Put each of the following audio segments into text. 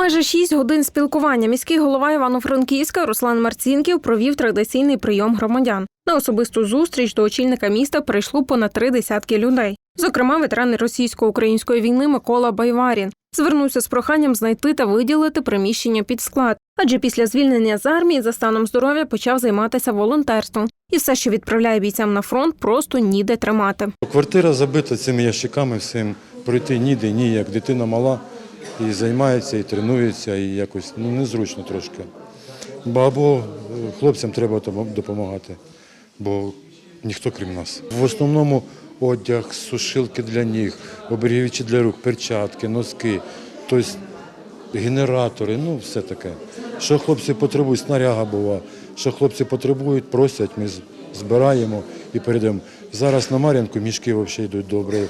Майже шість годин спілкування міський голова Івано-Франківська Руслан Марцінків провів традиційний прийом громадян. На особисту зустріч до очільника міста прийшло понад три десятки людей. Зокрема, ветеран російсько-української війни Микола Байварін звернувся з проханням знайти та виділити приміщення під склад, адже після звільнення з армії за станом здоров'я почав займатися волонтерством, і все, що відправляє бійцям на фронт, просто ніде тримати. Квартира забита цими ящиками всім. Пройти ніде, ніяк. Дитина мала і займається, і тренується, і якось ну, незручно трошки. Бо або е, хлопцям треба допомагати, бо ніхто крім нас. В основному одяг, сушилки для ніг, оберігачі для рук, перчатки, носки, тобто генератори, ну все таке. Що хлопці потребують, снаряга бува. Що хлопці потребують, просять, ми збираємо і передаємо. Зараз на Мар'янку мішки взагалі йдуть добре.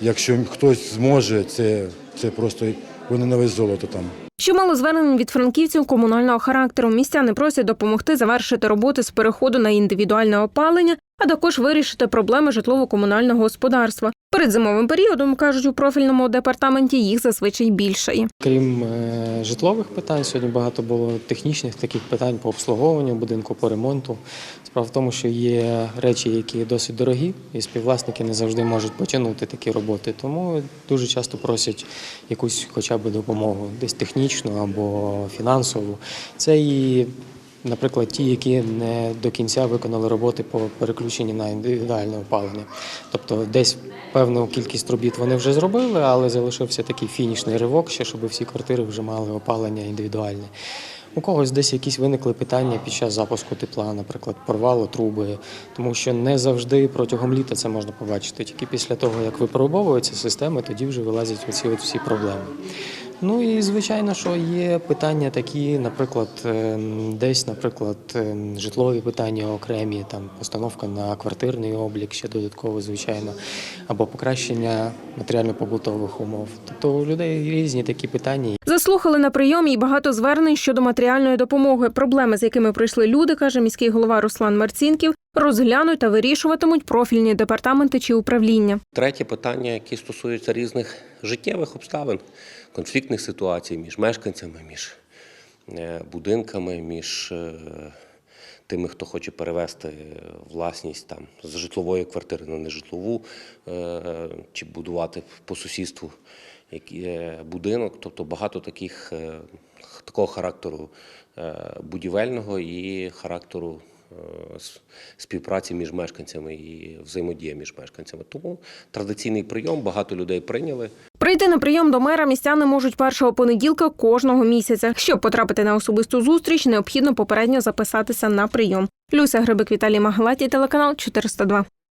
Якщо хтось зможе, це, це просто вони на золото там. Чимало звернень від франківців комунального характеру. Містяни просять допомогти завершити роботи з переходу на індивідуальне опалення, а також вирішити проблеми житлово-комунального господарства. Перед зимовим періодом кажуть у профільному департаменті їх зазвичай більше. Крім е, житлових питань, сьогодні багато було технічних таких питань по обслуговуванню будинку, по ремонту. Справа в тому, що є речі, які досить дорогі, і співвласники не завжди можуть потягнути такі роботи. Тому дуже часто просять якусь хоча б допомогу, десь технічну або фінансову. Це і Наприклад, ті, які не до кінця виконали роботи по переключенню на індивідуальне опалення. Тобто десь певну кількість робіт вони вже зробили, але залишився такий фінішний ривок, ще щоб всі квартири вже мали опалення індивідуальне. У когось десь якісь виникли питання під час запуску тепла, наприклад, порвало труби, тому що не завжди протягом літа це можна побачити. Тільки після того, як випробовуються системи, тоді вже вилазять оці от всі проблеми. Ну і звичайно, що є питання такі, наприклад, ем, десь, наприклад, ем, житлові питання окремі, там постановка на квартирний облік, ще додатково, звичайно, або покращення матеріально-побутових умов. Тобто у людей різні такі питання. Заслухали на прийомі й багато звернень щодо матеріальної допомоги. Проблеми, з якими прийшли люди, каже міський голова Руслан Марцінків, розглянуть та вирішуватимуть профільні департаменти чи управління. Третє питання, які стосуються різних життєвих обставин, конфліктних ситуацій між мешканцями, між е, будинками, між е, тими, хто хоче перевести власність там, з житлової квартири на нежитлову, е, чи будувати по сусідству е, будинок. Тобто багато таких, е, такого характеру е, будівельного і характеру е, співпраці між мешканцями і взаємодія між мешканцями. Тому традиційний прийом багато людей прийняли. Прийти на прийом до мера містяни можуть першого понеділка кожного місяця. Щоб потрапити на особисту зустріч, необхідно попередньо записатися на прийом. Люся Грибик Віталій Магалаті, телеканал 402.